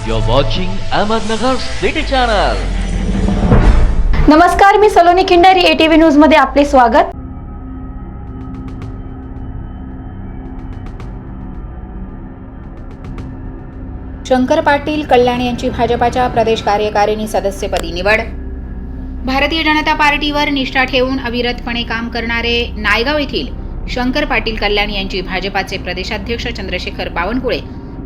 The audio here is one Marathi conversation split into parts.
You're watching Ahmednagar City Channel. नमस्कार मी सलोनी खिंडारी एटीव्ही न्यूजमध्ये आपले स्वागत शंकर पाटील कल्याण यांची भाजपाच्या प्रदेश कार्यकारिणी सदस्यपदी निवड भारतीय जनता पार्टीवर निष्ठा ठेवून अविरतपणे काम करणारे नायगाव येथील शंकर पाटील कल्याण यांची भाजपाचे प्रदेशाध्यक्ष चंद्रशेखर बावनकुळे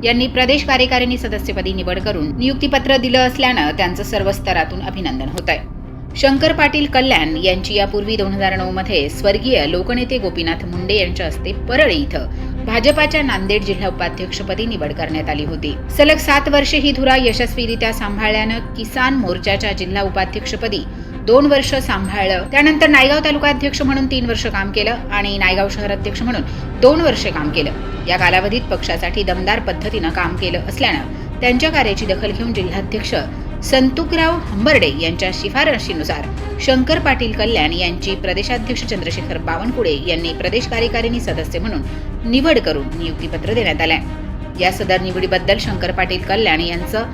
यांनी प्रदेश कार्यकारिणी सदस्यपदी निवड करून नियुक्तीपत्र दिलं असल्यानं त्यांचं सर्व स्तरातून अभिनंदन होत आहे शंकर पाटील कल्याण यांची यापूर्वी दोन हजार नऊ मध्ये स्वर्गीय लोकनेते गोपीनाथ मुंडे यांच्या हस्ते परळी इथं भाजपाच्या नांदेड जिल्हा उपाध्यक्षपदी निवड करण्यात आली होती. सलग सात वर्षे ही धुरा यशस्वीरित्या सांभाळल्यानं किसान मोर्चाच्या जिल्हा उपाध्यक्षपदी दोन वर्ष सांभाळलं. त्यानंतर नायगाव तालुका अध्यक्ष म्हणून तीन वर्ष काम केलं आणि नायगाव शहर अध्यक्ष म्हणून दोन वर्ष काम केलं. या कालावधीत पक्षासाठी दमदार पद्धतीनं काम केलं असल्यानं त्यांच्या कार्याची दखल घेऊन जिल्हाध्यक्ष संतुकराव हंबर्डे यांच्या शिफारशीनुसार शंकर पाटील कल्याण यांची प्रदेशाध्यक्ष चंद्रशेखर बावनकुळे यांनी प्रदेश कार्यकारिणी सदस्य म्हणून निवड करून नियुक्तीपत्र देण्यात आलंय. या सदर निवडीबद्दल शंकर पाटील कल्याण यांचं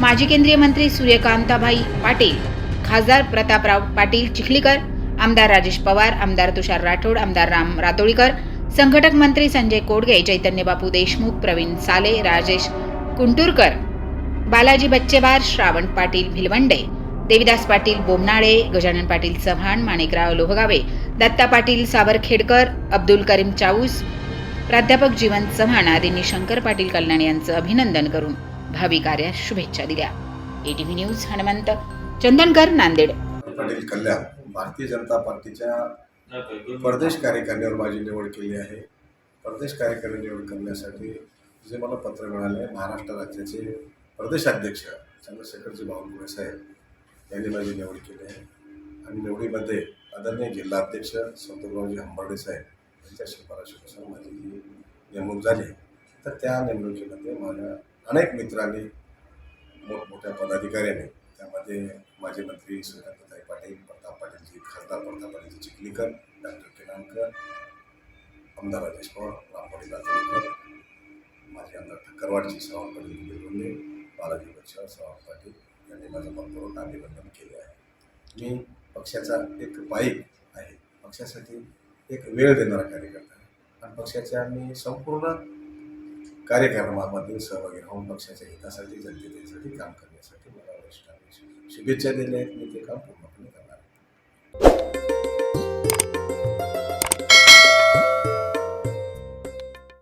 माजी केंद्रीय मंत्री सूर्यकांताभाई पाटील खासदार प्रतापराव पाटील चिखलीकर आमदार राजेश पवार आमदार तुषार राठोड आमदार राम रातोळीकर संघटक मंत्री संजय कोडगे चैतन्यबापू देशमुख प्रवीण साले राजेश कुंटुरकर बालाजी बच्चेबार श्रावण पाटील भिलवंडे देविदास पाटील बोमनाळे गजानन पाटील चव्हाण माणिकराव लोहगावे दत्ता पाटील सावरखेडकर अब्दुल करीम चाऊस प्राध्यापक जीवन चव्हाण आदींनी शंकर पाटील कल्याण यांचं अभिनंदन करून भावी कार्यास शुभेच्छा दिल्या. ATV news Hanumant Chandankar Nanded. Patil Kalyan Bharatiya Janata पार्टीच्या परदेश कार्यकारिणीवर माझी निवड केली आहे. परदेश कार्यकारिणी निवड करण्यासाठी जे मला पत्र मिळाले महाराष्ट्र राज्याचे प्रदेशाध्यक्ष चंद्रशेखरजी बावनकुळे साहेब यांनी माझी निवड केली आहे. आणि निवडीमध्ये आदरणीय जिल्हाध्यक्ष संतोषरावजी हंबर्डे साहेब यांच्या शिफारशीनुसार माझी ही नेमणूक झाली. तर त्या नेमणुकीमध्ये माझ्या अनेक मित्रांनी मोठमोठ्या पदाधिकाऱ्यांनी त्यामध्ये माजी मंत्री सूर्यकांतताई पाटील प्रताप पाटीलजी खासदार प्रताप पाटीलजी चिखलीकर डॉक्टर केनाळकर आमदार राजेश पवार रामपाडी लातूरकर माजी आमदार ठक्करवाडजी सावंत पाटील बालाजी बच्चा सावंत पाटील यांनी माझं मनपूर्वक अभिनंदन केले आहे. मी पक्षाचा एक बाईक आहे. पक्षासाठी एक वेळ देणारा कार्यकर्ता आहे. आणि पक्षाच्या मी संपूर्ण कार्यक्रमामध्ये सहभागी राहून पक्षाच्या हितासाठी जनतेसाठी काम करण्यासाठी मला वरिष्ठांनी शुभेच्छा दिल्या आहेत. मी ते काम पूर्ण